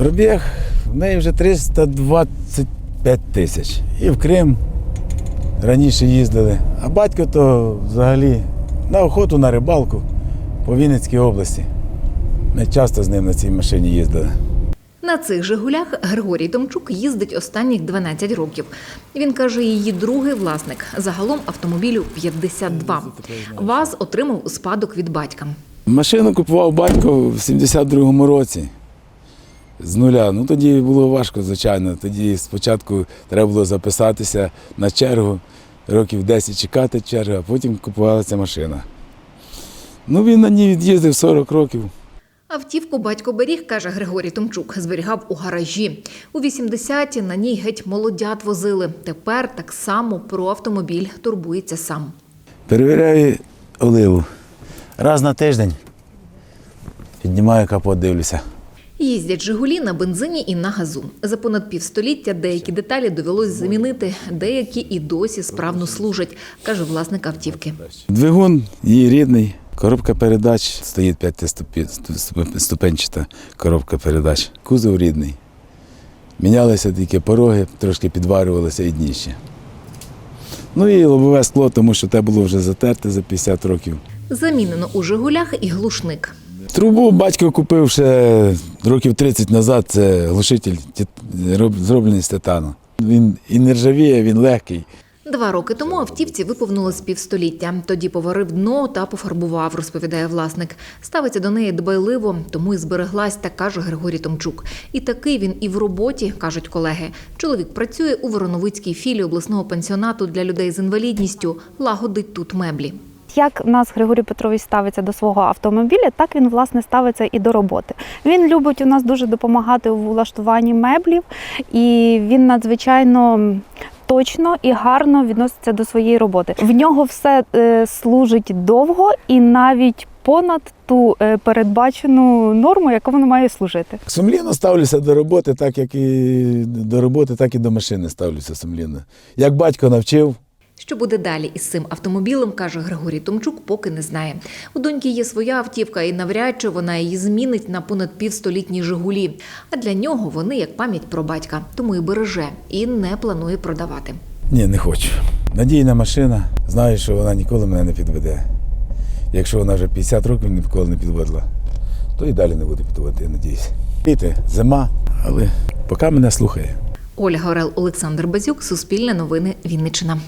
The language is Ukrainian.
Пробіг в неї вже 325 тисяч. І в Крим раніше їздили. А батько то взагалі на охоту, на рибалку по Вінницькій області. Ми часто з ним на цій машині їздили. На цих Жигулях Григорій Томчук їздить останніх 12 років. Він каже, її другий власник. Загалом автомобілю 52. ВАЗ отримав у спадок від батька. Машину купував батько в 72-му році з нуля. Ну тоді було важко, звичайно. Тоді спочатку треба було записатися на чергу, років 10 чекати чергу, а потім купувалася машина. Ну, він на ній від'їздив 40 років. Автівку батько беріг, каже Григорій Томчук, зберігав у гаражі. У 80-ті на ній геть молодят возили. Тепер так само про автомобіль турбується сам. Перевіряю оливу. Раз на тиждень. Піднімаю капот, дивлюся. Їздять Жигулі на бензині і на газу. За понад півстоліття деякі деталі довелось замінити, деякі і досі справно служать, каже власник автівки. Двигун її рідний, коробка передач стоїть п'ятиступенчата коробка передач. Кузов рідний. Мінялися тільки пороги, трошки підварювалися і дніще. Ну і лобове скло, тому що те було вже затерте за 50 років. Замінено у Жигулях і глушник. Трубу батько купив ще років 30 назад. Це глушитель зроблений з титану. Він і не ржавіє, він легкий. Два роки тому автівці виповнилось півстоліття. Тоді поварив дно та пофарбував, розповідає власник. Ставиться до неї дбайливо, тому і збереглась, так каже Григорій Томчук. І такий він і в роботі, кажуть колеги. Чоловік працює у Вороновицькій філії обласного пансіонату для людей з інвалідністю, лагодить тут меблі. Як в нас Григорій Петрович ставиться до свого автомобіля, так він власне ставиться і до роботи. Він любить у нас дуже допомагати у влаштуванні меблів, і він надзвичайно точно і гарно відноситься до своєї роботи. В нього все е, служить довго і навіть понад ту е, передбачену норму, яку воно має служити. Сумлінно ставлюся до роботи, так як і до роботи, так і до машини ставлюся сумлінно. Як батько навчив, Що буде далі із цим автомобілем, каже Григорій Томчук, поки не знає. У доньки є своя автівка, і навряд чи вона її змінить на понад півстолітні Жигулі. А для нього вони як пам'ять про батька, тому і береже і не планує продавати. ні, не хочу. Надійна машина, знаю, що вона ніколи мене не підведе. Якщо вона вже 50 років ніколи не підводила, то і далі не буде підводити, я надіюсь. Літо, зима, але поки мене слухає. Ольга Орел, Олександр Базюк, Суспільне новини, Вінниччина.